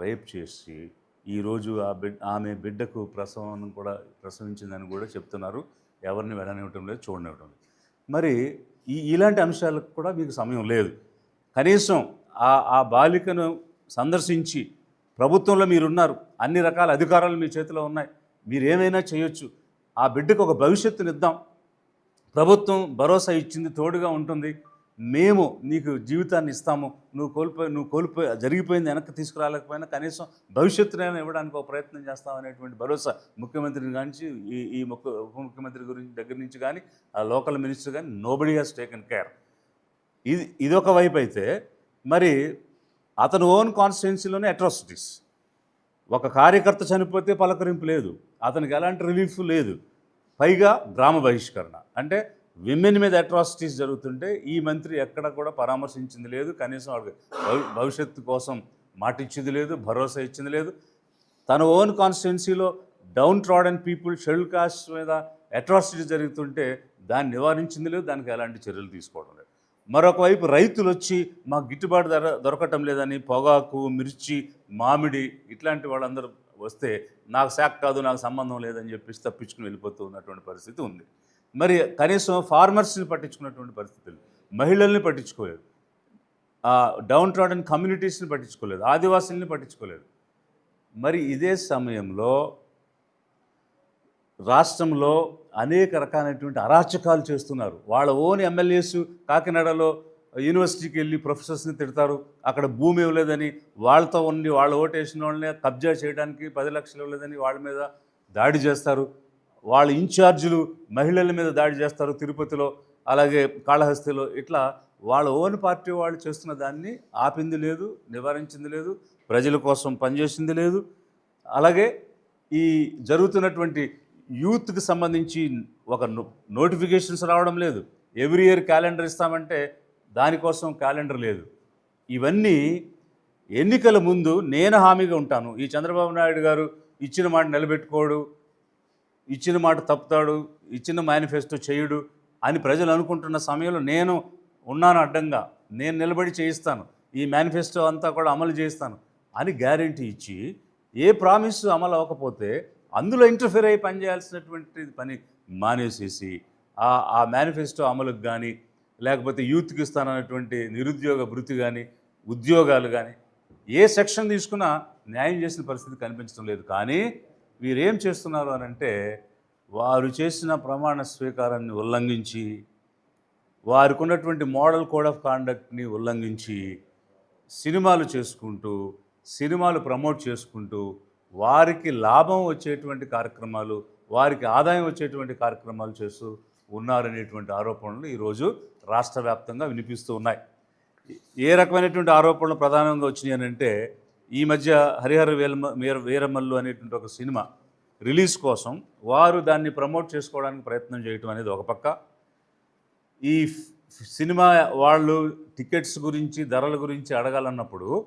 Rape చేసి ఈరోజు ఆ బిడ్ ఆమె బిడ్డకు ప్రసవం కూడా ప్రసవించిందని కూడా చెప్తున్నారు. ఎవరిని వెళ్ళనివ్వటం లేదు చూడనివ్వటం లేదు. మరి ఈ ఇలాంటి అంశాలకు కూడా మీకు సమయం లేదు. కనీసం ఆ ఆ బాలికను సందర్శించి ప్రభుత్వంలో మీరున్నారు. అన్ని రకాల అధికారాలు మీ చేతిలో ఉన్నాయి. మీరు ఏమైనా చేయొచ్చు. ఆ బిడ్డకు ఒక భవిష్యత్తునిద్దాం. ప్రభుత్వం భరోసా ఇచ్చింది తోడుగా ఉంటుంది. మేము నీకు జీవితాన్ని ఇస్తాము. నువ్వు కోల్పోయి నువ్వు కోల్పోయి జరిగిపోయింది వెనక్కి తీసుకురాలేకపోయినా కనీసం భవిష్యత్తునైనా ఇవ్వడానికి ఒక ప్రయత్నం చేస్తాం అనేటువంటి భరోసా ముఖ్యమంత్రిని కానించి ఈ ఈ ముఖ్య ఉప ముఖ్యమంత్రి గురించి దగ్గర నుంచి కానీ ఆ లోకల్ మినిస్టర్ కానీ నోబడి హాస్ టేకెన్ కేర్ ఇది ఇదొక వైపు అయితే మరి అతను ఓన్ కాన్స్టిట్యున్సీలోనే అట్రాసిటీస్ ఒక కార్యకర్త చనిపోతే పలకరింపు లేదు. అతనికి ఎలాంటి రిలీఫ్ లేదు. పైగా గ్రామ బహిష్కరణ. అంటే విమెన్ మీద అట్రాసిటీస్ జరుగుతుంటే ఈ మంత్రి ఎక్కడ కూడా పరామర్శించింది లేదు. కనీసం వాడికి భవిష్యత్తు కోసం మాట ఇచ్చింది లేదు భరోసా ఇచ్చింది లేదు. తన ఓన్ కాన్స్టిట్యున్సీలో downtrodden people schedule caste మీద అట్రాసిటీ జరుగుతుంటే దాన్ని నివారించింది లేదు దానికి ఎలాంటి చర్యలు తీసుకోవడం లేదు. మరొక వైపు రైతులు వచ్చి మాకు గిట్టుబాటు ధర దొరకటం లేదని పొగాకు మిర్చి మామిడి ఇట్లాంటి వాళ్ళందరూ వస్తే నాకు శాఖ కాదు నాకు సంబంధం లేదని చెప్పేసి తప్పించుకుని వెళ్ళిపోతూ ఉన్నటువంటి పరిస్థితి ఉంది. మరి కనీసం ఫార్మర్స్ని పట్టించుకున్నటువంటి పరిస్థితులు మహిళల్ని పట్టించుకోలేదు. డౌన్ ట్రాడన్ కమ్యూనిటీస్ని పట్టించుకోలేదు ఆదివాసుల్ని పట్టించుకోలేదు. మరి ఇదే సమయంలో రాష్ట్రంలో అనేక రకాలైనటువంటి అరాచకాలు చేస్తున్నారు. వాళ్ళ ఓన్ ఎమ్మెల్యేస్ కాకినాడలో యూనివర్సిటీకి వెళ్ళి ప్రొఫెసర్స్ని తిడతారు. అక్కడ భూమి ఇవ్వలేదని వాళ్ళతో ఉండి వాళ్ళ ఓటేసిన వాళ్ళని కబ్జా చేయడానికి పది లక్షలు ఇవ్వలేదని వాళ్ళ మీద దాడి చేస్తారు. వాళ్ళ ఇన్ఛార్జీలు మహిళల మీద దాడి చేస్తారు తిరుపతిలో అలాగే కాళహస్తిలో. ఇట్లా వాళ్ళ ఓన్ పార్టీ వాళ్ళు చేస్తున్న దాన్ని ఆపింది లేదు నివారించింది లేదు ప్రజల కోసం పనిచేసింది లేదు. అలాగే ఈ జరుగుతున్నటువంటి యూత్కి సంబంధించి ఒక నోటిఫికేషన్స్ రావడం లేదు. ఎవ్రీ ఇయర్ క్యాలెండర్ ఇస్తామంటే దానికోసం క్యాలెండర్ లేదు. ఇవన్నీ ఎన్నికల ముందు నేను హామీగా ఉంటాను. ఈ చంద్రబాబు నాయుడు గారు ఇచ్చిన మాట నిలబెట్టుకోడు ఇచ్చిన మాట తప్పుతాడు ఇచ్చిన మేనిఫెస్టో చేయుడు అని ప్రజలు అనుకుంటున్న సమయంలో నేను ఉన్నాను అడ్డంగా నేను నిలబడి చేయిస్తాను ఈ మేనిఫెస్టో అంతా కూడా అమలు చేయిస్తాను అని గ్యారంటీ ఇచ్చి ఏ ప్రామిస్ అమలు అవ్వకపోతే అందులో ఇంటర్ఫియర్ అయ్యి పనిచేయాల్సినటువంటి పని మానేసేసి ఆ ఆ మేనిఫెస్టో అమలుకు కానీ లేకపోతే యూత్కి ఇస్తానన్నటువంటి నిరుద్యోగ భృతి కానీ ఉద్యోగాలు కానీ ఏ సెక్షన్ తీసుకున్నా న్యాయం చేసిన పరిస్థితి కనిపించడం లేదు. కానీ వీరేం చేస్తున్నారు అని అంటే వారు చేసిన ప్రమాణ స్వీకారాన్ని ఉల్లంఘించి వారికి ఉన్నటువంటి మోడల్ కోడ్ ఆఫ్ కాండక్ట్ని ఉల్లంఘించి సినిమాలు చేసుకుంటూ సినిమాలు ప్రమోట్ చేసుకుంటూ వారికి లాభం వచ్చేటువంటి కార్యక్రమాలు వారికి ఆదాయం వచ్చేటువంటి కార్యక్రమాలు చేస్తూ ఉన్నారనేటువంటి ఆరోపణలు ఈరోజు రాష్ట్ర వ్యాప్తంగా వినిపిస్తూ ఉన్నాయి. ఏ రకమైనటువంటి ఆరోపణలు ప్రధానంగా వచ్చినాయి అని అంటే ఈ మధ్య హరిహర వేలమ వీర వీరమల్లు అనేటువంటి ఒక సినిమా రిలీజ్ కోసం వారు దాన్ని ప్రమోట్ చేసుకోవడానికి ప్రయత్నం చేయటం అనేది ఒక పక్క. ఈ సినిమా వాళ్ళు టికెట్స్ గురించి ధరల గురించి అడగాలన్నప్పుడు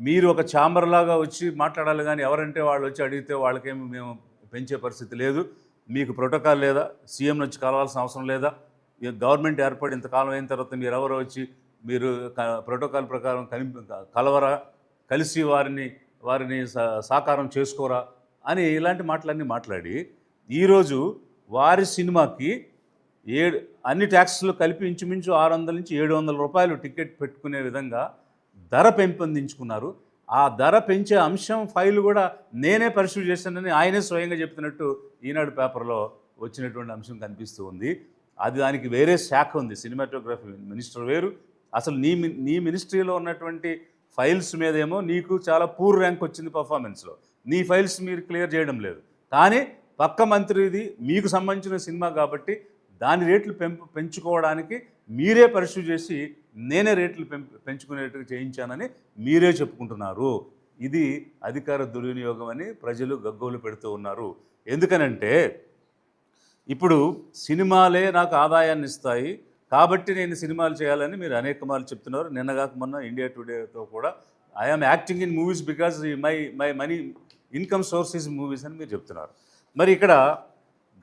మీరు ఒక ఛాంబర్లాగా వచ్చి మాట్లాడాలి కానీ ఎవరంటే వాళ్ళు వచ్చి అడిగితే వాళ్ళకేమి మేము పెంచే పరిస్థితి లేదు. మీకు ప్రోటోకాల్ లేదా? సీఎం వచ్చి కలవాల్సిన అవసరం లేదా? గవర్నమెంట్ ఏర్పడి ఇంతకాలం అయిన తర్వాత మీరు ఎవరో వచ్చి మీరు క- ప్రోటోకాల్ ప్రకారం కలి కలవరా? కలిసి వారిని వారిని సాకారం చేసుకోరా అని ఇలాంటి మాటలన్నీ మాట్లాడి ఈరోజు వారి సినిమాకి ఏడు అన్ని ట్యాక్స్లు కలిపి ఇంచుమించు ఆరు వందల నుంచి ఏడు వందల రూపాయలు టికెట్ పెట్టుకునే విధంగా ధర పెంపొందించుకున్నారు. ఆ ధర పెంచే అంశం ఫైల్ కూడా నేనే పరిశీలి చేశానని ఆయనే స్వయంగా చెప్తున్నట్టు ఈనాడు పేపర్లో వచ్చినటువంటి అంశం కనిపిస్తూ ఉంది. అది దానికి వేరే శాఖ ఉంది. సినిమాటోగ్రఫీ మినిస్టర్ వేరు. అసలు నీ నీ మినిస్ట్రీలో ఉన్నటువంటి ఫైల్స్ మీదేమో నీకు చాలా పూర్ ర్యాంక్ వచ్చింది పర్ఫార్మెన్స్లో నీ ఫైల్స్ మీరు క్లియర్ చేయడం లేదు. కానీ పక్క మంత్రిది మీకు సంబంధించిన సినిమా కాబట్టి దాని రేట్లు పెంపు పెంచుకోవడానికి మీరే పరిశీలి చేసి నేనే రేట్లు పెంపు పెంచుకునేట్టుగా చేయించానని మీరే చెప్పుకుంటున్నారు. ఇది అధికార దుర్వినియోగం అని ప్రజలు గగ్గోలు పెడుతూ ఉన్నారు. ఎందుకనంటే ఇప్పుడు సినిమాలే నాకు ఆదాయాన్ని ఇస్తాయి కాబట్టి నేను సినిమాలు చేయాలని మీరు అనేక మార్లు చెప్తున్నారు. నిన్నగాక మొన్న ఇండియా టుడేతో కూడా I am acting in movies because my my money income source is movies అని మీరు చెప్తున్నారు. మరి ఇక్కడ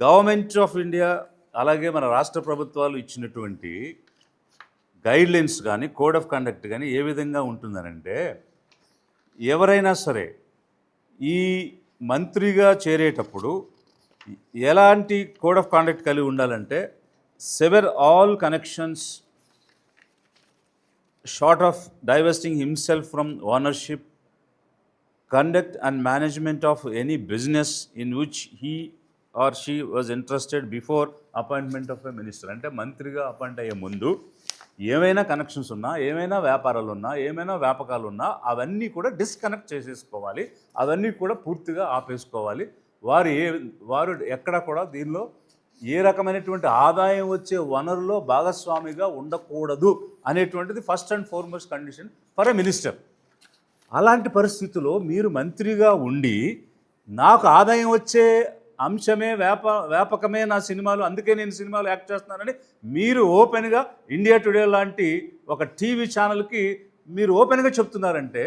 గవర్నమెంట్ ఆఫ్ ఇండియా అలాగే మన రాష్ట్ర ప్రభుత్వాలు ఇచ్చినటువంటి గైడ్లైన్స్ కానీ కోడ్ ఆఫ్ కండక్ట్ కానీ ఏ విధంగా ఉంటుందనంటే ఎవరైనా సరే ఈ మంత్రిగా చేరేటప్పుడు ఎలాంటి కోడ్ ఆఫ్ కాండక్ట్ కలిగి ఉండాలంటే sever all connections short of divesting himself from ownership conduct and management of any business in which he or she was interested before appointment of a minister. అంటే మంత్రిగా అపాయింట్ అయ్యే ముందు ఏమైనా connections ఉన్నా ఏమైనా వ్యాపారాలు ఉన్నా ఏమైనా వ్యాపకాలు ఉన్నా అవన్నీ కూడా డిస్కనెక్ట్ చేసేసుకోవాలి. అవన్నీ కూడా పూర్తిగా ఆపేసుకోవాలి. వారు ఏ వారు ఎక్కడ కూడా దీనిలో ఏ రకమైనటువంటి ఆదాయం వచ్చే వనరులో భాగస్వామిగా ఉండకూడదు అనేటువంటిది first and foremost condition for a minister అలాంటి పరిస్థితుల్లో మీరు మంత్రిగా ఉండి నాకు ఆదాయం వచ్చే అంశమే వ్యాప వ్యాపకమే నా సినిమాలు అందుకే నేను సినిమాలు యాక్ట్ చేస్తున్నానని మీరు ఓపెన్గా ఇండియా టుడే లాంటి ఒక టీవీ ఛానల్కి మీరు ఓపెన్గా చెప్తున్నారంటే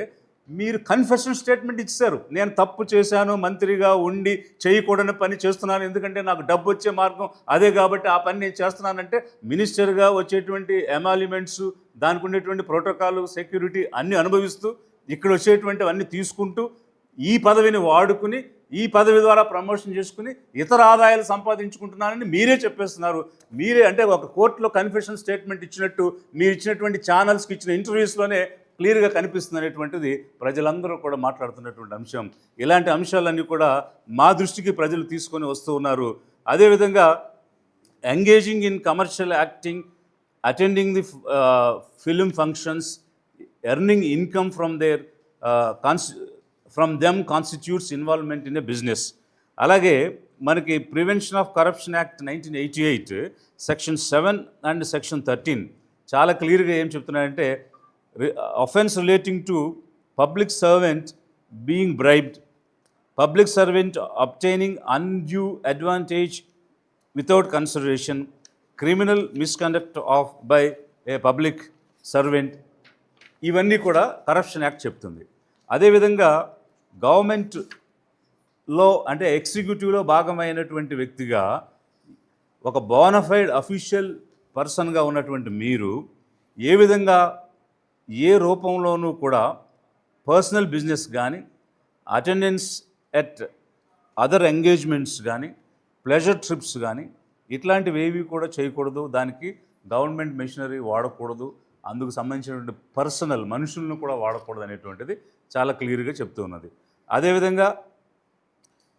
మీరు కన్ఫెషన్ స్టేట్మెంట్ ఇచ్చారు. నేను తప్పు చేశాను మంత్రిగా ఉండి చేయకూడని పని చేస్తున్నాను ఎందుకంటే నాకు డబ్బు వచ్చే మార్గం అదే కాబట్టి ఆ పని నేను చేస్తున్నానంటే మినిస్టర్గా వచ్చేటువంటి ఎమాలిమెంట్స్ దానికి ఉండేటువంటి ప్రోటోకాల్ సెక్యూరిటీ అన్నీ అనుభవిస్తూ ఇక్కడ వచ్చేటువంటి అన్నీ తీసుకుంటూ ఈ పదవిని వాడుకుని ఈ పదవి ద్వారా ప్రమోషన్ చేసుకుని ఇతర ఆదాయాలు సంపాదించుకుంటున్నానని మీరే చెప్పేస్తున్నారు. మీరే అంటే ఒక కోర్టులో కన్ఫెషన్ స్టేట్మెంట్ ఇచ్చినట్టు మీరు ఇచ్చినటువంటి ఛానల్స్కి ఇచ్చిన ఇంటర్వ్యూస్లోనే క్లియర్గా కనిపిస్తుంది అనేటువంటిది ప్రజలందరూ కూడా మాట్లాడుతున్నటువంటి అంశం. ఇలాంటి అంశాలన్నీ కూడా మా దృష్టికి ప్రజలు తీసుకొని వస్తూ ఉన్నారు. అదేవిధంగా engaging in commercial acting attending the film functions earning income from their cons from them constitutes involvement in a business. అలాగే మనకి prevention of corruption act nineteen eighty eight section seven and section thirteen చాలా క్లియర్గా ఏం చెప్తున్నాయంటే offence relating to public servant being bribed public servant obtaining undue advantage without consideration criminal misconduct of by a public servant ఇవన్నీ కూడా corruption act చెప్తుంది. అదేవిధంగా గవర్నమెంట్లో అంటే ఎగ్జిక్యూటివ్లో భాగమైనటువంటి వ్యక్తిగా ఒక బోనఫైడ్ అఫీషియల్ పర్సన్గా ఉన్నటువంటి మీరు ఏ విధంగా ఏ రూపంలోనూ కూడా పర్సనల్ బిజినెస్ కానీ అటెండెన్స్ ఎట్ అదర్ ఎంగేజ్మెంట్స్ కానీ ప్లెజర్ ట్రిప్స్ కానీ ఇట్లాంటివి ఏవి కూడా చేయకూడదు. దానికి గవర్నమెంట్ మెషినరీ వాడకూడదు. అందుకు సంబంధించినటువంటి పర్సనల్ మనుషులను కూడా వాడకూడదు అనేటువంటిది చాలా క్లియర్గా చెప్తూ ఉన్నది. అదేవిధంగా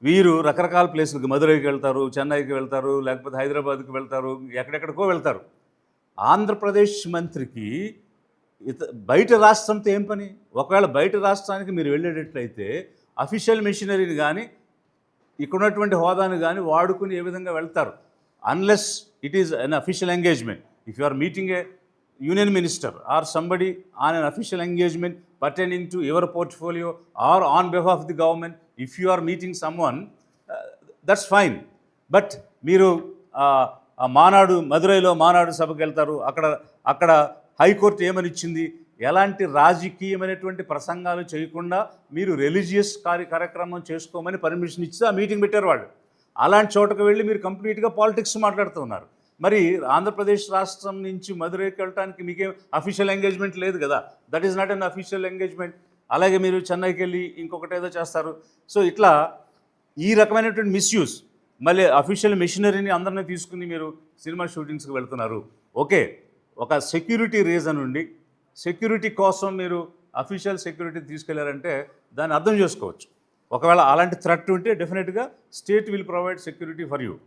వీరు రకరకాల ప్లేసులకు మదురైకి వెళ్తారు చెన్నైకి వెళ్తారు లేకపోతే హైదరాబాద్కి వెళ్తారు ఎక్కడెక్కడికో వెళ్తారు. ఆంధ్రప్రదేశ్ మంత్రికి ఇత బయట రాష్ట్రంతో ఏం పని? ఒకవేళ బయట రాష్ట్రానికి మీరు వెళ్ళేటట్లయితే అఫీషియల్ మెషినరీని కానీ ఇక్కడ ఉన్నటువంటి హోదాను కానీ వాడుకుని ఏ విధంగా వెళ్తారు? Unless it is unofficial engagement if you are meeting a union minister or somebody on unofficial engagement pertaining to your portfolio or on behalf of the government if you are meeting someone that's fine but మీరు uh, మానాడు మదురైలో మానాడు సభకు వెళ్తారు అక్కడ అక్కడ high court ఏమని ఇచ్చింది ఎలాంటి రాజకీయమైనటువంటి ప్రసంగాలు చేయకుండా మీరు రిలీజియస్ కార్య కార్యక్రమం చేసుకోమని పర్మిషన్ ఇచ్చి ఆ మీటింగ్ పెట్టారు వాళ్ళు. అలాంటి చోటకు వెళ్ళి మీరు కంప్లీట్గా పాలిటిక్స్ మాట్లాడుతున్నారు. మరి ఆంధ్రప్రదేశ్ రాష్ట్రం నుంచి మధురైకి వెళ్ళడానికి మీకేం అఫీషియల్ ఎంగేజ్మెంట్ లేదు కదా? That is not an official engagement. అలాగే మీరు చెన్నైకి వెళ్ళి ఇంకొకటి ఏదో చేస్తారు. సో ఇట్లా ఈ రకమైనటువంటి మిస్యూస్ మళ్ళీ అఫీషియల్ మెషినరీని అందరినీ తీసుకుని మీరు సినిమా షూటింగ్స్కి వెళ్తున్నారు. ఓకే. ఒక సెక్యూరిటీ రీజన్ ఉండి సెక్యూరిటీ కోసం మీరు అఫీషియల్ సెక్యూరిటీ తీసుకెళ్ళారంటే దాన్ని అర్థం చేసుకోవచ్చు. ఒకవేళ అలాంటి థ్రెట్ ఉంటే డెఫినెట్గా state will provide security for you.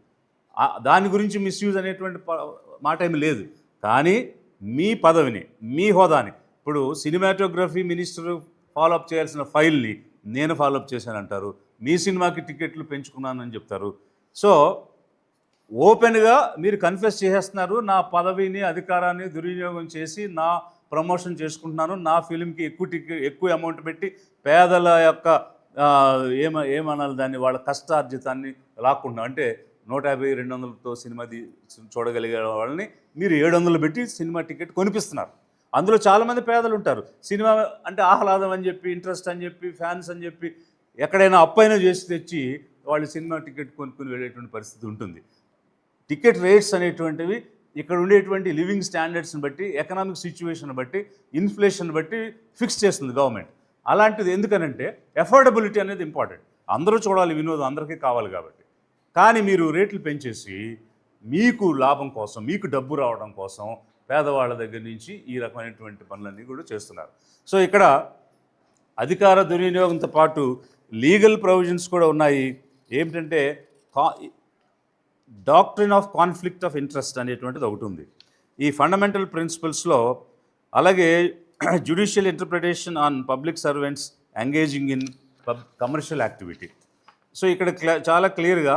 దాని గురించి మిస్యూజ్ అనేటువంటి మాట ఏమి లేదు. కానీ మీ పదవిని మీ హోదాని ఇప్పుడు సినిమాటోగ్రఫీ మినిస్టర్ ఫాలోఅప్ చేయాల్సిన ఫైల్ని నేను ఫాలోఅప్ చేశానంటారు. మీ సినిమాకి టికెట్లు పెంచుకున్నానని చెప్తారు. సో ఓపెన్గా మీరు కన్ఫెస్ చేసేస్తున్నారు. నా పదవిని అధికారాన్ని దుర్వినియోగం చేసి నా ప్రమోషన్ చేసుకుంటున్నాను. నా ఫిలింకి ఎక్కువ టికెట్ ఎక్కువ అమౌంట్ పెట్టి పేదల యొక్క ఏమ ఏమనాలి దాన్ని వాళ్ళ కష్టార్జితాన్ని లాక్కుంటున్నాం. అంటే నూట యాభై రెండు వందలతో సినిమా చూడగలిగే వాళ్ళని మీరు ఏడు వందలు పెట్టి సినిమా టికెట్ కొనిపిస్తున్నారు. అందులో చాలామంది పేదలు ఉంటారు సినిమా అంటే ఆహ్లాదం అని చెప్పి ఇంట్రెస్ట్ అని చెప్పి ఫ్యాన్స్ అని చెప్పి ఎక్కడైనా అప్పైనా చేసి తెచ్చి వాళ్ళు సినిమా టికెట్ కొనుక్కుని వెళ్ళేటువంటి పరిస్థితి ఉంటుంది. టికెట్ రేట్స్ అనేటువంటివి ఇక్కడ ఉండేటువంటి లివింగ్ స్టాండర్డ్స్ని బట్టి ఎకనామిక్ సిచ్యువేషన్ బట్టి ఇన్ఫ్లేషన్ బట్టి ఫిక్స్ చేస్తుంది గవర్నమెంట్. అలాంటిది ఎందుకనంటే ఎఫోర్డబిలిటీ అనేది ఇంపార్టెంట్. అందరూ చూడాలి వినోదం అందరికీ కావాలి కాబట్టి. కానీ మీరు రేట్లు పెంచేసి మీకు లాభం కోసం మీకు డబ్బు రావడం కోసం పేదవాళ్ళ దగ్గర నుంచి ఈ రకమైనటువంటి పనులన్నీ కూడా చేస్తున్నారు. సో ఇక్కడ అధికార దుర్వినియోగంతో పాటు లీగల్ ప్రొవిజన్స్ కూడా ఉన్నాయి. ఏమిటంటే కా doctrine of conflict of interest అనేటువంటిది ఒకటి ఉంది. ఈ ఫండమెంటల్ ప్రిన్సిపల్స్లో అలాగే judicial interpretation on public servants engaging in pub commercial activity. So ఇక్కడ చాలా క్లియర్గా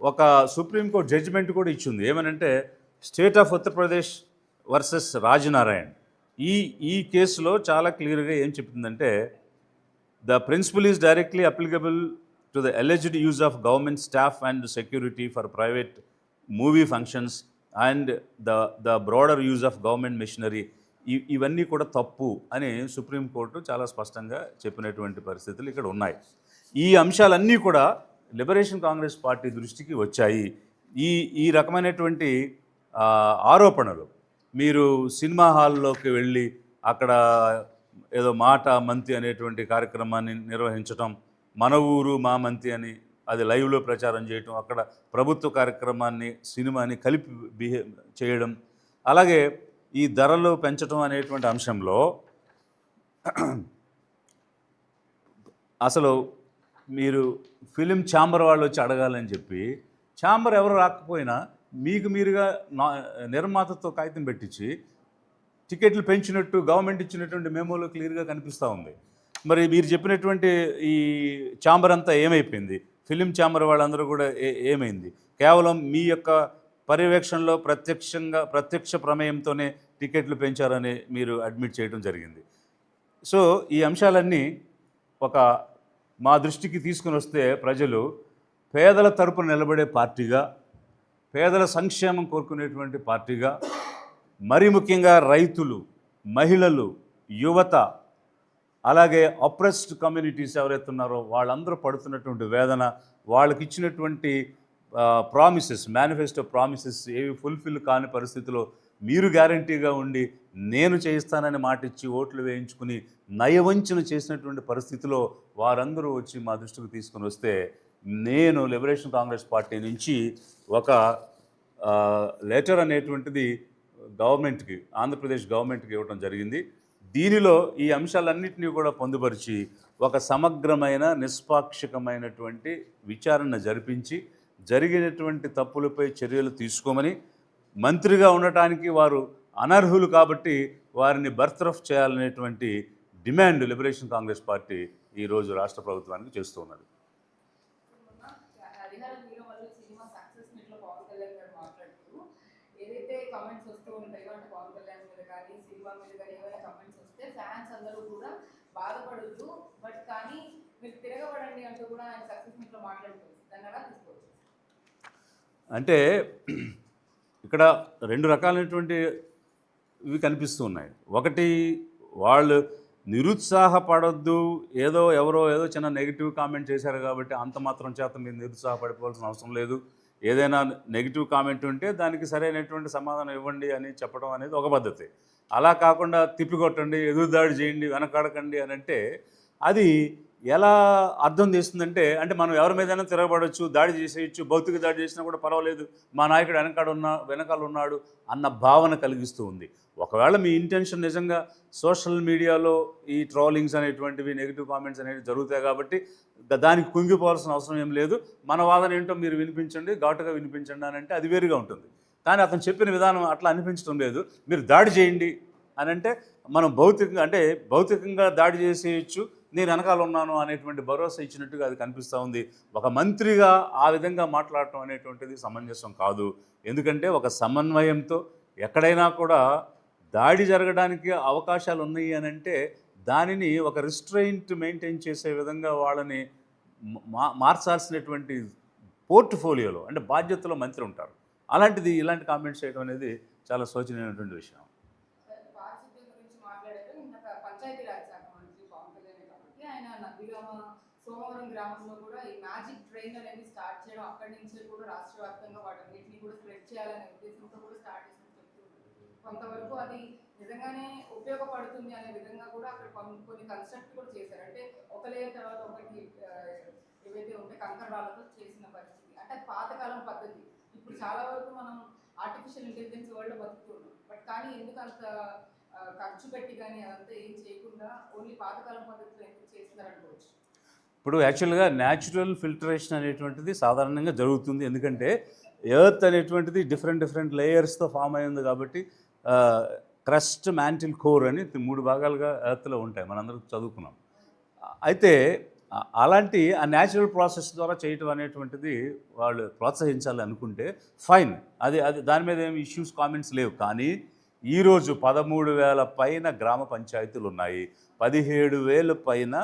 ఒక సుప్రీంకోర్టు జడ్జిమెంట్ కూడా ఇచ్చింది. ఏమనంటే state of Uttar Pradesh versus Raj Narain. ఈ ఈ కేసులో చాలా క్లియర్గా ఏం చెప్తుందంటే the principle is directly applicable to the alleged use of government staff and security for private movie functions and the the broader use of government machinery ఇ- ఇవన్నీ కూడా తప్పు అని సుప్రీంకోర్టు చాలా స్పష్టంగా చెప్పినటువంటి పరిస్థితులు ఇక్కడ ఉన్నాయి. ఈ అంశాలన్నీ కూడా లిబరేషన్ కాంగ్రెస్ పార్టీ దృష్టికి వచ్చాయి. ఈ ఈ రకమైనటువంటి ఆరోపణలు మీరు సినిమా హాల్లోకి వెళ్ళి అక్కడ ఏదో మాట మంతి అనేటువంటి కార్యక్రమాన్ని నిర్వహించటం మన ఊరు మా మంతి అని అది లైవ్లో ప్రచారం చేయటం అక్కడ ప్రభుత్వ కార్యక్రమాన్ని సినిమాని కలిపి బిహే చేయడం. అలాగే ఈ ధరలు పెంచడం అనేటువంటి అంశంలో అసలు మీరు ఫిలిం ఛాంబర్ వాళ్ళు వచ్చి అడగాలని చెప్పి ఛాంబర్ ఎవరు రాకపోయినా మీకు మీరుగా నా నిర్మాతతో కాగితం పెట్టించి టికెట్లు పెంచినట్టు గవర్నమెంట్ ఇచ్చినటువంటి మెమోలో క్లియర్గా కనిపిస్తూ ఉంది. మరి మీరు చెప్పినటువంటి ఈ ఛాంబర్ అంతా ఏమైపోయింది? ఫిలిం ఛాంబర్ వాళ్ళందరూ కూడా ఏ ఏమైంది? కేవలం మీ యొక్క పర్యవేక్షణలో ప్రత్యక్షంగా ప్రత్యక్ష ప్రమేయంతోనే టికెట్లు పెంచారని మీరు అడ్మిట్ చేయడం జరిగింది. సో ఈ అంశాలన్నీ ఒక మా దృష్టికి తీసుకుని వస్తే ప్రజలు పేదల తరపున నిలబడే పార్టీగా పేదల సంక్షేమం కోరుకునేటువంటి పార్టీగా మరి ముఖ్యంగా రైతులు మహిళలు యువత అలాగే అప్రెస్డ్ కమ్యూనిటీస్ ఎవరైతే ఉన్నారో వాళ్ళందరూ పడుతున్నటువంటి వేదన వాళ్ళకి ఇచ్చినటువంటి ప్రామిసెస్ మేనిఫెస్టో ప్రామిసెస్ ఏవి ఫుల్ఫిల్ కాని పరిస్థితిలో మీరు గ్యారంటీగా ఉండి నేను చేయిస్తానని మాట ఇచ్చి ఓట్లు వేయించుకుని నయవంచన చేసినటువంటి పరిస్థితిలో వారందరూ వచ్చి మా దృష్టికి తీసుకుని వస్తే నేను లిబరేషన్ కాంగ్రెస్ పార్టీ నుంచి ఒక లెటర్ అనేటువంటిది గవర్నమెంట్కి ఆంధ్రప్రదేశ్ గవర్నమెంట్కి ఇవ్వడం జరిగింది. దీనిలో ఈ అంశాలన్నింటినీ కూడా పొందుపరిచి ఒక సమగ్రమైన నిష్పాక్షికమైనటువంటి విచారణ జరిపించి జరిగినటువంటి తప్పులపై చర్యలు తీసుకోమని మంత్రిగా ఉండటానికి వారు అనర్హులు కాబట్టి వారిని బర్త్రఫ్ చేయాలనేటువంటి డిమాండ్ లిబరేషన్ కాంగ్రెస్ పార్టీ ఈరోజు రాష్ట్ర ప్రభుత్వానికి చేస్తున్నది ఏదైతే కమెంట్స్ వస్తూ ఉంటాయో అంటే పవన్ కళ్యాణ్ మీద కానీ సినిమా మీద కానీ ఏమైనా కమెంట్స్ వస్తే ఫ్యాన్స్ అందరూ కూడా బాధపడొద్దు. బట్ కానీ మీరు తిరగబడండి అంటూ కూడా ఆయన సక్సెస్ మీట్లో మాట్లాడుతుంది దాన్ని తీసుకోవచ్చు? అంటే ఇక్కడ రెండు రకాలైనటువంటి ఇవి కనిపిస్తూ ఉన్నాయి. ఒకటి వాళ్ళు నిరుత్సాహపడద్దు. ఏదో ఎవరో ఏదో చిన్న నెగిటివ్ కామెంట్ చేశారు కాబట్టి అంత మాత్రం చేత మీరు నిరుత్సాహపడిపోవాల్సిన అవసరం లేదు. ఏదైనా నెగిటివ్ కామెంట్ ఉంటే దానికి సరైనటువంటి సమాధానం ఇవ్వండి అని చెప్పడం అనేది ఒక పద్ధతి. అలా కాకుండా తిప్పికొట్టండి ఎదురుదాడి చేయండి వెనకాడకండి అని అంటే అది ఎలా అర్థం చేస్తుందంటే అంటే మనం ఎవరి మీదైనా తిరగబడవచ్చు దాడి చేసేయచ్చు భౌతిక దాడి చేసినా కూడా పర్వాలేదు మా నాయకుడు వెనకాడ ఉన్నా వెనకాల ఉన్నాడు అన్న భావన కలిగిస్తూ ఉంది. ఒకవేళ మీ ఇంటెన్షన్ నిజంగా సోషల్ మీడియాలో ఈ ట్రోలింగ్స్ అనేటువంటివి నెగిటివ్ కామెంట్స్ అనేవి జరుగుతాయి కాబట్టి దానికి కుంగిపోవాల్సిన అవసరం ఏం లేదు. మన వాదన ఏంటో మీరు వినిపించండి ఘాటుగా వినిపించండి అని అంటే అది వేరుగా ఉంటుంది. కానీ అతను చెప్పిన విధానం అట్లా అనిపించడం లేదు. మీరు దాడి చేయండి అని అంటే మనం భౌతికంగా అంటే భౌతికంగా దాడి చేసేయచ్చు నేను వెనకాల ఉన్నాను అనేటువంటి భరోసా ఇచ్చినట్టుగా అది కనిపిస్తూ ఉంది. ఒక మంత్రిగా ఆ విధంగా మాట్లాడటం అనేటువంటిది సమంజసం కాదు. ఎందుకంటే ఒక సమన్వయంతో ఎక్కడైనా కూడా దాడి జరగడానికి అవకాశాలు ఉన్నాయి అని అంటే దానిని ఒక రిస్ట్రైంట్ మెయింటైన్ చేసే విధంగా వాళ్ళని మా మార్చాల్సినటువంటి పోర్ట్ఫోలియోలో అంటే బాధ్యతలో మంత్రి ఉంటారు. అలాంటిది ఇలాంటి కామెంట్స్ చేయడం అనేది చాలా శోచనీయమైనటువంటి విషయం. పారిశుద్ధ్యం గురించి మాట్లాడారు ఇందాక పంచాయతీరాజ్ శాఖ మంత్రి పవన్ కాబట్టి ఆయన నందిగామ సోమవరం గ్రామంలో కూడా ఈ మ్యాజిక్ ట్రైన్ అనేది స్టార్ట్ చేయడం అక్కడి నుంచే కూడా రాష్ట్ర వ్యాప్తంగా వాటన్నిటిని కూడా స్ప్రెడ్ చేయాలనే ఉద్దేశంతో కూడా స్టార్ట్ చేసినట్టు చెప్తున్నారు కొంతవరకు అది నిజంగానే ఉపయోగపడుతుంది అనే విధంగా కూడా అక్కడ కొన్ని- కొన్ని కన్స్ట్రక్ట్ కూడా చేశారు. అంటే ఒక లేయర్ తర్వాత ఒకటి ఆ, ఏవైతే ఉంటే కంకర రాళ్ళతో చేసిన పరిస్థితి. అంటే అది పాతకాలం పద్ధతి. ఇప్పుడు చాలా వరకు మనం ఆర్టిఫిషియల్ ఇంటెలిజెన్స్ వరల్డ్ బతుకుతున్నాం. బట్ కానీ ఎందుకు అంత ఖర్చు పెట్టి కానీ అదంతా ఏం చేయకుండా ఓన్లీ పాతకాలం పద్ధతిలో ఎందుకు చేస్తున్నారనుకోవచ్చు ఇప్పుడు యాక్చువల్గా న్యాచురల్ ఫిల్టరేషన్ అనేటువంటిది సాధారణంగా జరుగుతుంది. ఎందుకంటే ఎర్త్ అనేటువంటిది డిఫరెంట్ డిఫరెంట్ లేయర్స్తో ఫామ్ అయింది కాబట్టి క్రస్ట్ మ్యాంటిల్ కోర్ అని మూడు భాగాలుగా ఎర్త్లో ఉంటాయి. మనందరం చదువుకున్నాం. అయితే అలాంటి ఆ న్యాచురల్ ప్రాసెస్ ద్వారా చేయటం అనేటువంటిది వాళ్ళు ప్రోత్సహించాలి అనుకుంటే ఫైన్ అది అది దాని మీద ఏమి ఇష్యూస్ కామెంట్స్ లేవు. కానీ ఈరోజు పదమూడు వేల పైన గ్రామ పంచాయతీలు ఉన్నాయి. పదిహేడు వేల పైన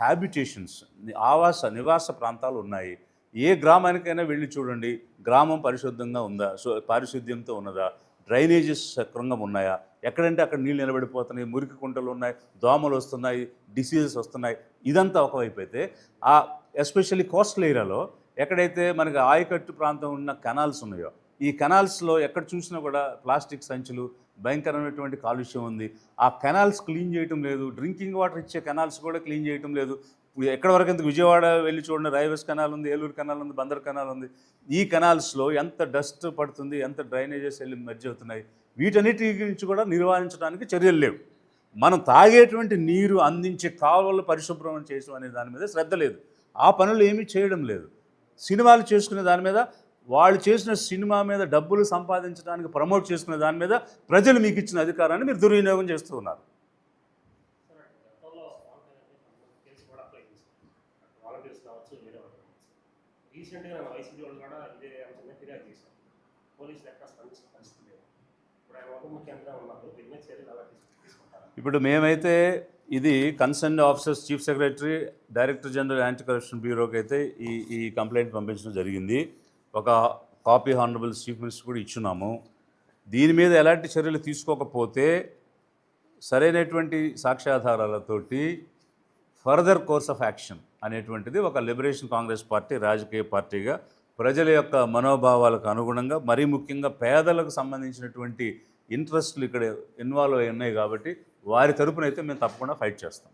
హ్యాబిటేషన్స్ ఆవాస నివాస ప్రాంతాలు ఉన్నాయి. ఏ గ్రామానికైనా వెళ్ళి చూడండి. గ్రామం పరిశుద్ధంగా ఉందా? సో పారిశుద్ధ్యంతో ఉన్నదా? డ్రైనేజెస్ సక్రంగా ఉన్నాయా? ఎక్కడంటే అక్కడ నీళ్ళు నిలబడిపోతున్నాయి మురికి కుంటలు ఉన్నాయి దోమలు వస్తున్నాయి డిసీజెస్ వస్తున్నాయి. ఇదంతా ఒకవైపు అయితే ఆ ఎస్పెషల్లీ కోస్టల్ ఏరియాలో ఎక్కడైతే మనకి ఆయకట్టు ప్రాంతం ఉన్న కెనాల్స్ ఉన్నాయో ఈ కెనాల్స్లో ఎక్కడ చూసినా కూడా ప్లాస్టిక్ సంచులు భయంకరమైనటువంటి కాలుష్యం ఉంది. ఆ కెనాల్స్ క్లీన్ చేయటం లేదు డ్రింకింగ్ వాటర్ ఇచ్చే కెనాల్స్ కూడా క్లీన్ చేయటం లేదు. ఎక్కడ వరకు ఎందుకు విజయవాడ వెళ్ళి చూడండి రైల్వేస్ కెనాల్ ఉంది ఏలూరు కెనాల్ ఉంది బందర్ కెనాల్ ఉంది ఈ కెనాల్స్లో ఎంత డస్ట్ పడుతుంది ఎంత డ్రైనేజెస్ వెళ్ళి మెర్జ్ అవుతున్నాయి వీటన్నిటి గురించి కూడా నిర్వహించడానికి చర్యలు లేవు. మనం తాగేటువంటి నీరు అందించే కాలువలు పరిశుభ్రం చేయడం అనే దాని మీద శ్రద్ధ లేదు. ఆ పనులు ఏమీ చేయడం లేదు. సినిమాలు చేసుకునే దాని మీద వాళ్ళు చేసిన సినిమా మీద డబ్బులు సంపాదించడానికి ప్రమోట్ చేసుకునే దాని మీద ప్రజలు మీకు ఇచ్చిన అధికారాన్ని మీరు దుర్వినియోగం చేస్తూ ఉన్నారు సార్ గతంలో వాలంటీర్ కేసు కూడా అప్లై చేశాను వాలంటీర్స్ కావచ్చు వేరే వాళ్ళు కావచ్చు రీసెంట్గా నా వైసీపీ వాళ్ళు కూడా ఇదే అంశంగా ఫిర్యాదు చేశాను. పోలీసులు ఎక్కడ స్పందించిన పరిస్థితి లేదు. ఇప్పుడు ఆయన ఉప ముఖ్యమంత్రిగా ఉన్నారు. దీని మీద చర్యలు ఎలా తీసుకుంటారు? ఇప్పుడు మేమైతే ఇది concern officers chief secretary director general anti corruption బ్యూరోకి అయితే ఈ ఈ కంప్లైంట్ పంపించడం జరిగింది. ఒక కాపీ హానరబుల్ చీఫ్ మినిస్టర్ కూడా ఇచ్చున్నాము. దీని మీద ఎలాంటి చర్యలు తీసుకోకపోతే సరైనటువంటి సాక్ష్యాధారాలతోటి ఫర్దర్ కోర్స్ ఆఫ్ యాక్షన్ అనేటువంటిది ఒక లిబరేషన్ కాంగ్రెస్ పార్టీ రాజకీయ పార్టీగా ప్రజల యొక్క మనోభావాలకు అనుగుణంగా మరీ ముఖ్యంగా పేదలకు సంబంధించినటువంటి ఇంట్రెస్ట్లు ఇక్కడ ఇన్వాల్వ్ అయి ఉన్నాయి కాబట్టి వారి తరపున అయితే మేము తప్పకుండా ఫైట్ చేస్తాం.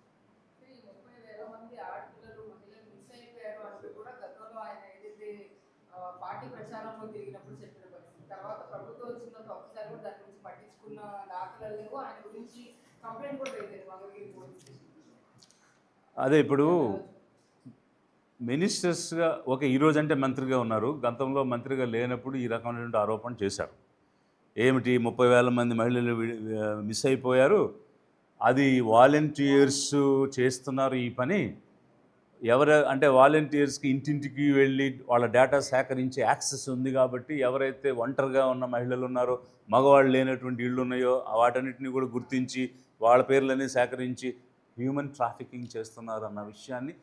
కంప్లైంట్ కూడా అదే ఇప్పుడు మినిస్టర్స్గా ఒక ఈరోజు అంటే మంత్రిగా ఉన్నారు. గతంలో మంత్రిగా లేనప్పుడు ఈ రకమైనటువంటి ఆరోపణ చేశారు. ఏమిటి? ముప్పై వేల మంది మహిళలు మిస్ అయిపోయారు. అది వాలంటీర్స్ చేస్తున్నారు ఈ పని. ఎవరు అంటే వాలంటీర్స్కి ఇంటింటికి వెళ్ళి వాళ్ళ డేటా సేకరించే యాక్సెస్ ఉంది కాబట్టి ఎవరైతే ఒంటరిగా ఉన్న మహిళలు ఉన్నారో మగవాళ్ళు లేనటువంటి ఇళ్ళు ఉన్నాయో వాటన్నిటిని కూడా గుర్తించి వాళ్ళ పేర్లన్నీ సేకరించి హ్యూమన్ ట్రాఫికింగ్ చేస్తున్నారు అన్న విషయాన్ని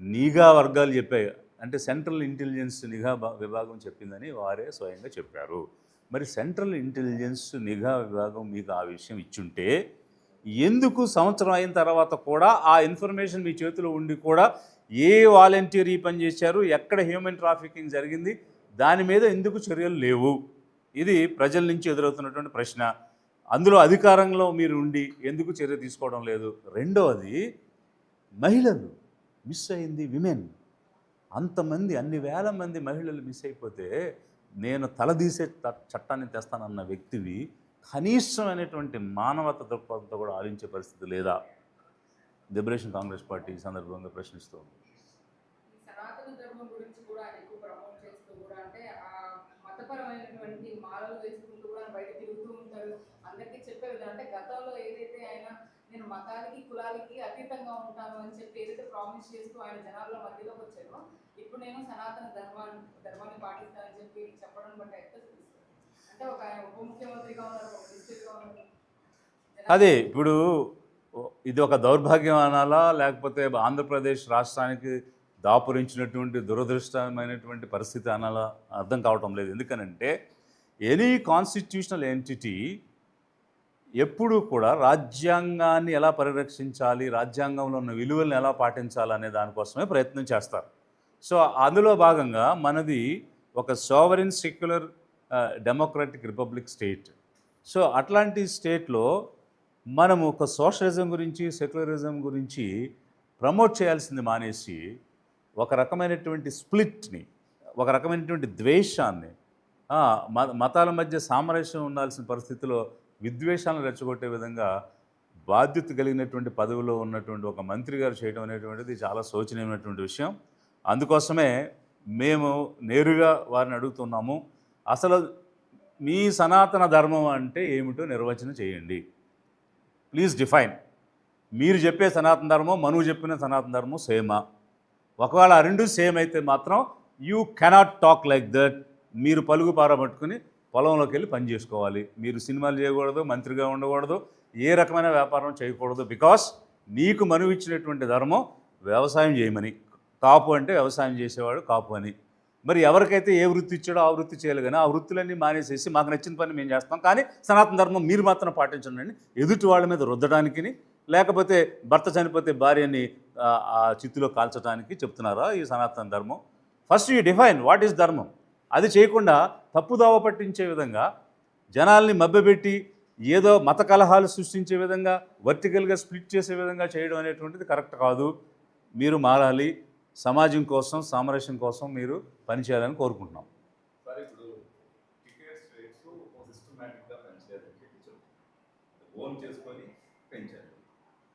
నిఘా వర్గాలు చెప్పాయి. అంటే సెంట్రల్ ఇంటెలిజెన్స్ నిఘా విభాగం చెప్పిందని వారే స్వయంగా చెప్పారు. మరి సెంట్రల్ ఇంటెలిజెన్స్ నిఘా విభాగం మీకు ఆ విషయం ఇచ్చుంటే ఎందుకు సంవత్సరం అయిన తర్వాత కూడా ఆ ఇన్ఫర్మేషన్ మీ చేతిలో ఉండి కూడా ఏ వాలంటీర్ ఈ పని చేశారు ఎక్కడ హ్యూమన్ ట్రాఫికింగ్ జరిగింది దాని మీద ఎందుకు చర్యలు లేవు? ఇది ప్రజల నుంచి ఎదురవుతున్నటువంటి ప్రశ్న. అందులో అధికారంలో మీరు ఉండి ఎందుకు చర్య తీసుకోవడం లేదు? రెండవది మహిళలు మిస్ అయింది విమెన్ అంతమంది అన్ని వేల మంది మహిళలు మిస్ అయిపోతే నేను తలదీసే చట్టాన్ని తెస్తానన్న వ్యక్తివి కనీసమైనటువంటి మానవత దృక్పథంతో కూడా ఆలోచించే పరిస్థితి లేదా? లిబరేషన్ కాంగ్రెస్ పార్టీ ఈ సందర్భంగా ప్రశ్నిస్తూ ఉంది ధర్మం గురించి కూడా ఆయన ఎక్కువ ప్రమోట్ చేస్తూ కూడా అంటే ఆ మతపరమైనటువంటి మాలలు వేసుకుంటూ కూడా బయట తిరుగుతూ ఉంటారు అందరికీ చెప్పే విధానం అంటే గతంలో ఏదైతే ఆయన నేను మతానికి కులాలకి అతీతంగా ఉంటాను అని చెప్పి ఏదైతే ప్రామిస్ చేస్తూ ఆయన జనాల మధ్యలోకి వచ్చారో ఇప్పుడు నేను సనాతన ధర్మాన్ని ధర్మాన్ని పాటిస్తానని చెప్పి చెప్పడం బట్టి ఎట్లా చూపిస్తారు అంటే ఒక ఆయన ఉప ముఖ్యమంత్రిగా ఉన్నారు ఒక మినిస్టర్గా ఉన్నారు. అదే ఇప్పుడు ఇది ఒక దౌర్భాగ్యం అనాలా లేకపోతే ఆంధ్రప్రదేశ్ రాష్ట్రానికి దాపురించినటువంటి దురదృష్టమైనటువంటి పరిస్థితి అనాలా అర్థం కావటం లేదు. ఎందుకనంటే ఎనీ కాన్స్టిట్యూషనల్ ఎంటిటీ ఎప్పుడూ కూడా రాజ్యాంగాన్ని ఎలా పరిరక్షించాలి రాజ్యాంగంలో ఉన్న విలువలను ఎలా పాటించాలి అనే దానికోసమే ప్రయత్నం చేస్తారు. సో అందులో భాగంగా మనది ఒక sovereign secular democratic republic state. So అట్లాంటి స్టేట్లో మనం ఒక సోషలిజం గురించి సెక్యులరిజం గురించి ప్రమోట్ చేయాల్సింది మానేసి ఒక రకమైనటువంటి స్ప్లిట్ని ఒక రకమైనటువంటి ద్వేషాన్ని మత మతాల మధ్య సామరస్యం ఉండాల్సిన పరిస్థితిలో విద్వేషాలను రెచ్చగొట్టే విధంగా బాధ్యత కలిగినటువంటి పదవిలో ఉన్నటువంటి ఒక మంత్రి గారు చేయడం అనేటువంటిది చాలా శోచనీయమైనటువంటి విషయం. అందుకోసమే మేము నేరుగా వారిని అడుగుతున్నాము అసలు మీ సనాతన ధర్మం అంటే ఏమిటో నిర్వచనం చేయండి. Please define. మీరు చెప్పే సనాతన ధర్మం మనువు చెప్పిన సనాతన ధర్మం సేమా. ఒకవేళ ఆ రెండు సేమ్ అయితే మాత్రం you cannot talk like that. మీరు పలుగు పారబట్టుకుని పొలంలోకి వెళ్ళి పని చేసుకోవాలి. మీరు సినిమాలు చేయకూడదు మంత్రిగా ఉండకూడదు ఏ రకమైన వ్యాపారం చేయకూడదు. బికాస్ నీకు మనువు ఇచ్చినటువంటి ధర్మం వ్యవసాయం చేయమని. కాపు అంటే వ్యవసాయం చేసేవాడు కాపు అని. మరి ఎవరికైతే ఏ వృత్తి ఇచ్చాడో ఆ వృత్తి చేయాలి కానీ ఆ వృత్తులన్నీ మానేసేసి మాకు నచ్చిన పని మేము చేస్తాం. కానీ సనాతన ధర్మం మీరు మాత్రం పాటించండి. ఎదుటి వాళ్ళ మీద రుద్దడానికి లేకపోతే భర్త చనిపోతే భార్యని ఆ, ఆ చిత్తులో కాల్చడానికి చెప్తున్నారా ఈ సనాతన ధర్మం? First you define what is ధర్మం. అది చేయకుండా తప్పుదోవ పట్టించే విధంగా జనాల్ని మభ్యపెట్టి ఏదో మత కలహాలు సృష్టించే విధంగా వర్టికల్గా స్ప్లిట్ చేసే విధంగా చేయడం అనేటువంటిది కరెక్ట్ కాదు. మీరు మారాలి. సమాజం కోసం సామరస్యం కోసం మీరు పనిచేయాలని కోరుకుంటున్నాం. ఓన్ చేసుకొని పెంచారు.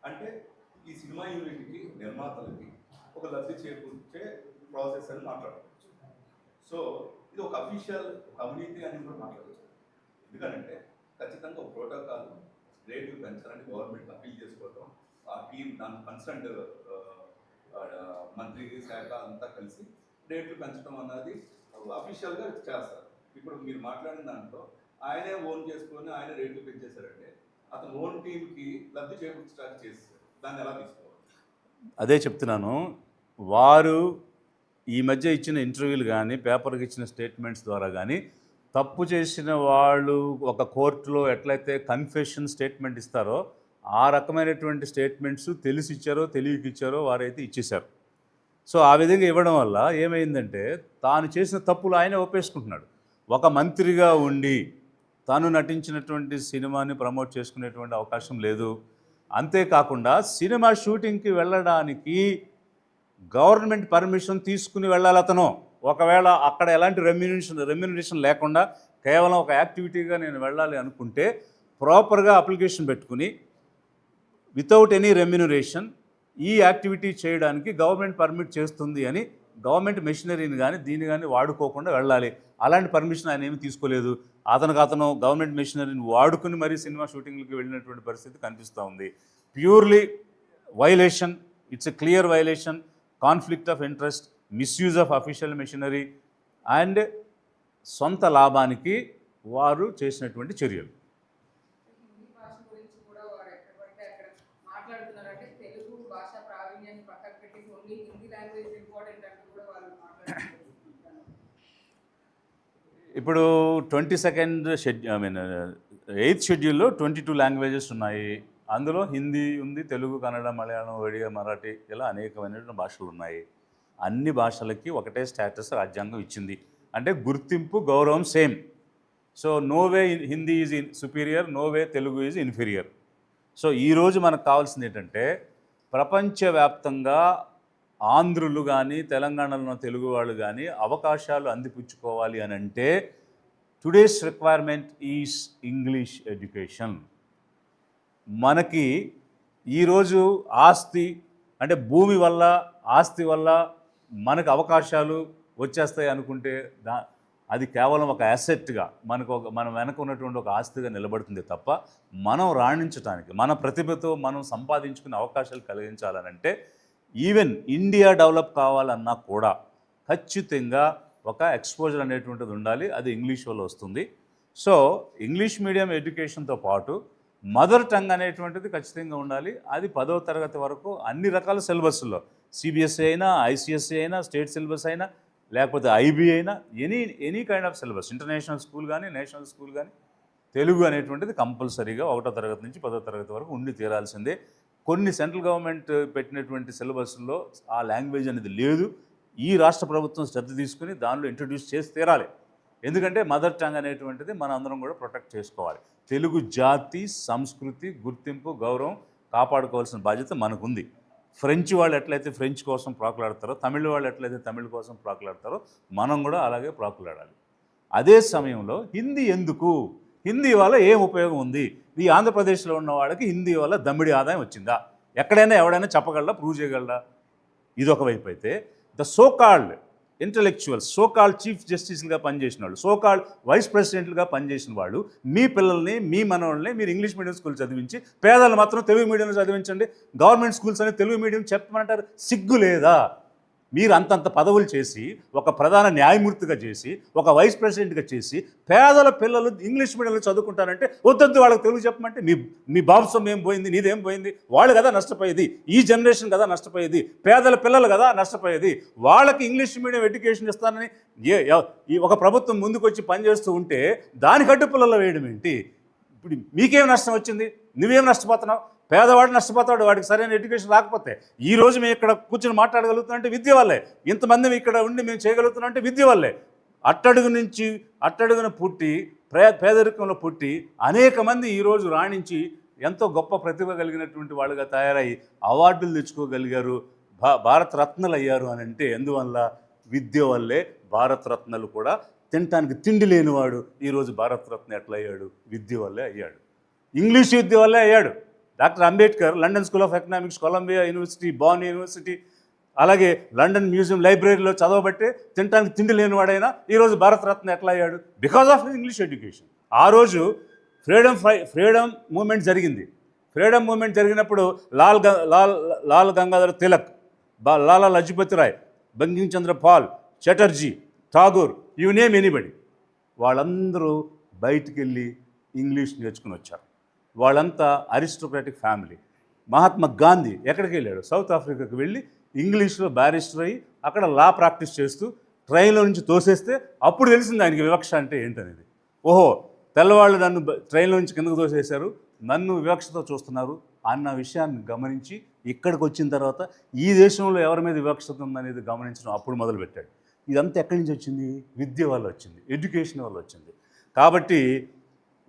అంటే ఈ సినిమా యూనిట్కి నిర్మాతలకి ఒక లబ్ధి చేకూర్చే ప్రాసెస్ అని మాట్లాడుకోవచ్చు. సో ఇది ఒక అఫీషియల్ కమ్యూనిటీ అని కూడా మాట్లాడచ్చు. ఎందుకంటే ఖచ్చితంగా ఒక ప్రోటోకాల్ రేట్లు పెంచాలని గవర్నమెంట్ అప్పీల్ చేసుకోవటం ఆ టీం దాని కన్సర్న్ మంత్రి శాఖ అంతా కలిసి రేట్లు పెంచడం అన్నది అఫీషియల్గా చేస్తారు. ఇప్పుడు మీరు మాట్లాడిన దాంట్లో ఆయనే ఓన్ చేసుకొని ఆయన రేట్లు పెంచేశారంటే అతను ఓన్ టీంకి లబ్ధి చేకూర్చడానికి చేస్తారు దాన్ని ఎలా తీసుకోవాలి? అదే చెప్తున్నాను. వారు ఈ మధ్య ఇచ్చిన ఇంటర్వ్యూలు కానీ పేపర్కి ఇచ్చిన స్టేట్మెంట్స్ ద్వారా కానీ తప్పు చేసిన వాళ్ళు ఒక కోర్టులో ఎట్లయితే కన్ఫెషన్ స్టేట్మెంట్ ఇస్తారో ఆ రకమైనటువంటి స్టేట్మెంట్స్ తెలిసి ఇచ్చారో తెలియక ఇచ్చారో వారైతే ఇచ్చేశారు. సో ఆ విధంగా ఇవ్వడం వల్ల ఏమైందంటే తాను చేసిన తప్పులు ఆయనే ఒప్పేసుకుంటున్నాడు. ఒక మంత్రిగా ఉండి తాను నటించినటువంటి సినిమాని ప్రమోట్ చేసుకునేటువంటి అవకాశం లేదు. అంతేకాకుండా సినిమా షూటింగ్కి వెళ్ళడానికి గవర్నమెంట్ పర్మిషన్ తీసుకుని వెళ్ళాలి అతను. ఒకవేళ అక్కడ ఎలాంటి రెమ్యునేషన్ రెమ్యునరేషన్ లేకుండా కేవలం ఒక యాక్టివిటీగా నేను వెళ్ళాలి అనుకుంటే ప్రాపర్గా అప్లికేషన్ పెట్టుకుని వితౌట్ ఎనీ రెమ్యునరేషన్ ఈ యాక్టివిటీ చేయడానికి గవర్నమెంట్ పర్మిట్ చేస్తుంది అని గవర్నమెంట్ మెషినరీని కానీ దీన్ని కానీ వాడుకోకుండా వెళ్ళాలి. అలాంటి పర్మిషన్ ఆయన ఏమీ తీసుకోలేదు. అతనికి అతను గవర్నమెంట్ మెషినరీని వాడుకుని మరీ సినిమా షూటింగ్లకు వెళ్ళినటువంటి పరిస్థితి కనిపిస్తూ ఉంది. Purely violation it's a clear violation. Conflict of interest misuse of official machinery and సొంత లాభానికి వారు చేసినటువంటి చర్యలు. ఇప్పుడు twenty second schedule I mean eighth షెడ్యూల్లో ట్వంటీ టూ లాంగ్వేజెస్ ఉన్నాయి. అందులో హిందీ ఉంది తెలుగు కన్నడ మలయాళం ఒడియా మరాఠీ ఇలా అనేకమైనటువంటి భాషలు ఉన్నాయి. అన్ని భాషలకి ఒకటే స్టేటస్ రాజ్యాంగం ఇచ్చింది. అంటే గుర్తింపు గౌరవం same. So no way Hindi is in superior no way Telugu is inferior. So ఈరోజు మనకు కావాల్సింది ఏంటంటే ప్రపంచవ్యాప్తంగా ఆంధ్రులు కానీ తెలంగాణలో తెలుగు వాళ్ళు కానీ అవకాశాలు అందిపుచ్చుకోవాలి అని అంటే today's requirement is English education మనకి ఈరోజు ఆస్తి అంటే భూమి వల్ల ఆస్తి వల్ల మనకు అవకాశాలు వచ్చేస్తాయి అనుకుంటే దా అది కేవలం ఒక అసెట్గా మనకు ఒక మనం వెనక ఉన్నటువంటి ఒక ఆస్తిగా నిలబడుతుంది తప్ప మనం రాణించడానికి మన ప్రతిభతో మనం సంపాదించుకునే అవకాశాలు కలిగించాలనంటే ఈవెన్ ఇండియా డెవలప్ కావాలన్నా కూడా ఖచ్చితంగా ఒక ఎక్స్పోజర్ అనేటువంటిది ఉండాలి. అది ఇంగ్లీష్ వల్ల వస్తుంది. సో ఇంగ్లీష్ మీడియం ఎడ్యుకేషన్తో పాటు మదర్ టంగ్ అనేటువంటిది ఖచ్చితంగా ఉండాలి. అది పదవ తరగతి వరకు అన్ని రకాల సిలబస్లో సిబిఎస్ఈ అయినా ఐసిఎస్ఈ అయినా స్టేట్ సిలబస్ అయినా లేకపోతే ఐబీ అయినా any any kind of syllabus international school కానీ నేషనల్ స్కూల్ కానీ తెలుగు అనేటువంటిది కంపల్సరీగా ఒకటో తరగతి నుంచి పదో తరగతి వరకు ఉండి తీరాల్సిందే. కొన్ని సెంట్రల్ గవర్నమెంట్ పెట్టినటువంటి సిలబస్లో ఆ లాంగ్వేజ్ అనేది లేదు. ఈ రాష్ట్ర ప్రభుత్వం శ్రద్ధ తీసుకుని దానిలో ఇంట్రడ్యూస్ చేసి తీరాలి. ఎందుకంటే మదర్ టంగ్ అనేటువంటిది మన అందరం కూడా ప్రొటెక్ట్ చేసుకోవాలి. తెలుగు జాతి సంస్కృతి గుర్తింపు గౌరవం కాపాడుకోవాల్సిన బాధ్యత మనకుంది. ఫ్రెంచ్ వాళ్ళు ఎట్లయితే ఫ్రెంచ్ కోసం ప్రాకులాడతారో తమిళ వాళ్ళు ఎట్లయితే తమిళ కోసం ప్రాకులాడతారో మనం కూడా అలాగే ప్రాకులాడాలి. అదే సమయంలో హిందీ ఎందుకు? హిందీ వల్ల ఏం ఉపయోగం ఉంది? ఈ ఆంధ్రప్రదేశ్లో ఉన్న వాళ్ళకి హిందీ వల్ల దమ్మిడి ఆదాయం వచ్చిందా? ఎక్కడైనా ఎవడైనా చెప్పగలరా ప్రూవ్ చేయగలరా ఇది ఒక వైపు అయితే the so called intellectual so call chief జస్టిస్లుగా పనిచేసిన వాళ్ళు సోకాల్ వైస్ ప్రెసిడెంట్లుగా పనిచేసిన వాళ్ళు మీ పిల్లల్ని మీ మనవాళ్ళని మీరు ఇంగ్లీష్ మీడియం స్కూల్ చదివించి పేదలు మాత్రం తెలుగు మీడియంలో చదివించండి. గవర్నమెంట్ స్కూల్స్ అని తెలుగు మీడియం చెప్పమంటారు. సిగ్గు లేదా? మీరు అంతంత పదవులు చేసి ఒక ప్రధాన న్యాయమూర్తిగా చేసి ఒక వైస్ ప్రెసిడెంట్గా చేసి పేదల పిల్లలు ఇంగ్లీష్ మీడియంలో చదువుకుంటారంటే వద్దొద్దు వాళ్ళకి తెలుగు చెప్పమంటే మీ మీ బాబుసం ఏం పోయింది నీదేం పోయింది? వాళ్ళు కదా నష్టపోయేది ఈ జనరేషన్ కదా నష్టపోయేది పేదల పిల్లలు కదా నష్టపోయేది వాళ్ళకి ఇంగ్లీష్ మీడియం ఎడ్యుకేషన్ ఇస్తానని ఏ ఈ ఒక ప్రభుత్వం ముందుకొచ్చి పనిచేస్తూ ఉంటే దాని కట్టుపుల్లలో వేయడం ఏంటి? ఇప్పుడు మీకేం నష్టం వచ్చింది? నువ్వేం నష్టపోతున్నావు? పేదవాడు నష్టపోతాడు వాడికి సరైన ఎడ్యుకేషన్ రాకపోతే ఈ రోజు మేము ఇక్కడ కూర్చొని మాట్లాడగలుగుతున్నాం విద్య వల్లే. ఇంతమంది ఇక్కడ ఉండి మేము చేయగలుగుతున్నామంటే విద్య వల్లే. అట్టడుగు నుంచి అట్టడుగున పుట్టి ప్రే పేదరికంలో పుట్టి అనేక మంది ఈరోజు రాణించి ఎంతో గొప్ప ప్రతిభ కలిగినటువంటి వాళ్ళుగా తయారై అవార్డులు తెచ్చుకోగలిగారు భా భారతరత్నలు అయ్యారు అని అంటే ఎందువల్ల? విద్య వల్లే భారతరత్నలు కూడా తినటానికి తిండి లేనివాడు ఈరోజు భారతరత్న ఎట్లయ్యాడు ఎట్లా అయ్యాడు విద్య వల్లే అయ్యాడు. ఇంగ్లీష్ విద్య వల్లే అయ్యాడు. Doctor Ambedkar London School of Economics Columbia University Bonn University అలాగే లండన్ మ్యూజియం లైబ్రరీలో చదవబట్టే తినడానికి తిండి లేనివాడైనా ఈరోజు భారతరత్న ఎట్లా అయ్యాడు? బికాస్ ఆఫ్ ఇంగ్లీష్ ఎడ్యుకేషన్ ఆ రోజు ఫ్రీడమ్ ఫై ఫ్రీడమ్ మూమెంట్ జరిగింది. ఫ్రీడమ్ మూమెంట్ జరిగినప్పుడు Lal Lal Lal Gangadhar Tilak Lala Lajpat Rai Bankimchandra Pal Chatterjee Tagore you name anybody వాళ్ళందరూ బయటికి వెళ్ళి ఇంగ్లీష్ నేర్చుకుని వచ్చారు. వాళ్ళంతా అరిస్టోక్రాటిక్ ఫ్యామిలీ. మహాత్మా గాంధీ ఎక్కడికి వెళ్ళాడు? సౌత్ ఆఫ్రికాకి వెళ్ళి ఇంగ్లీష్లో బ్యారిస్టర్ అయ్యి అక్కడ లా ప్రాక్టీస్ చేస్తూ ట్రైన్లో నుంచి తోసేస్తే అప్పుడు తెలిసింది ఆయనకి వివక్ష అంటే ఏంటనేది. ఓహో తెల్లవాళ్ళు నన్ను ట్రైన్లో నుంచి కిందకు తోసేశారు నన్ను వివక్షతో చూస్తున్నారు అన్న విషయాన్ని గమనించి ఇక్కడికి వచ్చిన తర్వాత ఈ దేశంలో ఎవరి మీద వివక్షత ఉందనేది గమనించడం అప్పుడు మొదలుపెట్టాడు. ఇదంతా ఎక్కడి నుంచి వచ్చింది? విద్య వల్ల వచ్చింది ఎడ్యుకేషన్ వల్ల వచ్చింది. కాబట్టి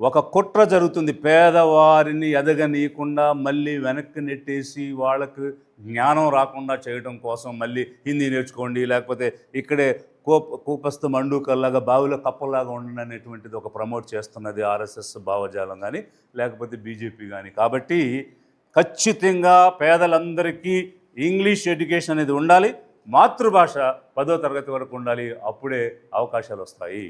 ఒక కుట్ర జరుగుతుంది. పేదవారిని ఎదగనీయకుండా మళ్ళీ వెనక్కి నెట్టేసి వాళ్ళకు జ్ఞానం రాకుండా చేయడం కోసం మళ్ళీ హిందీ నేర్చుకోండి లేకపోతే ఇక్కడే కోప కూపస్థ మండూకల్లాగా బావిలో కప్పలాగా ఉండండి అనేటువంటిది ఒక ప్రమోట్ చేస్తున్నది ఆర్ఎస్ఎస్ భావజాలం కానీ లేకపోతే బీజేపీ కానీ కాబట్టి ఖచ్చితంగా పేదలందరికీ ఇంగ్లీష్ ఎడ్యుకేషన్ అనేది ఉండాలి మాతృభాష పదో తరగతి వరకు ఉండాలి అప్పుడే అవకాశాలు వస్తాయి.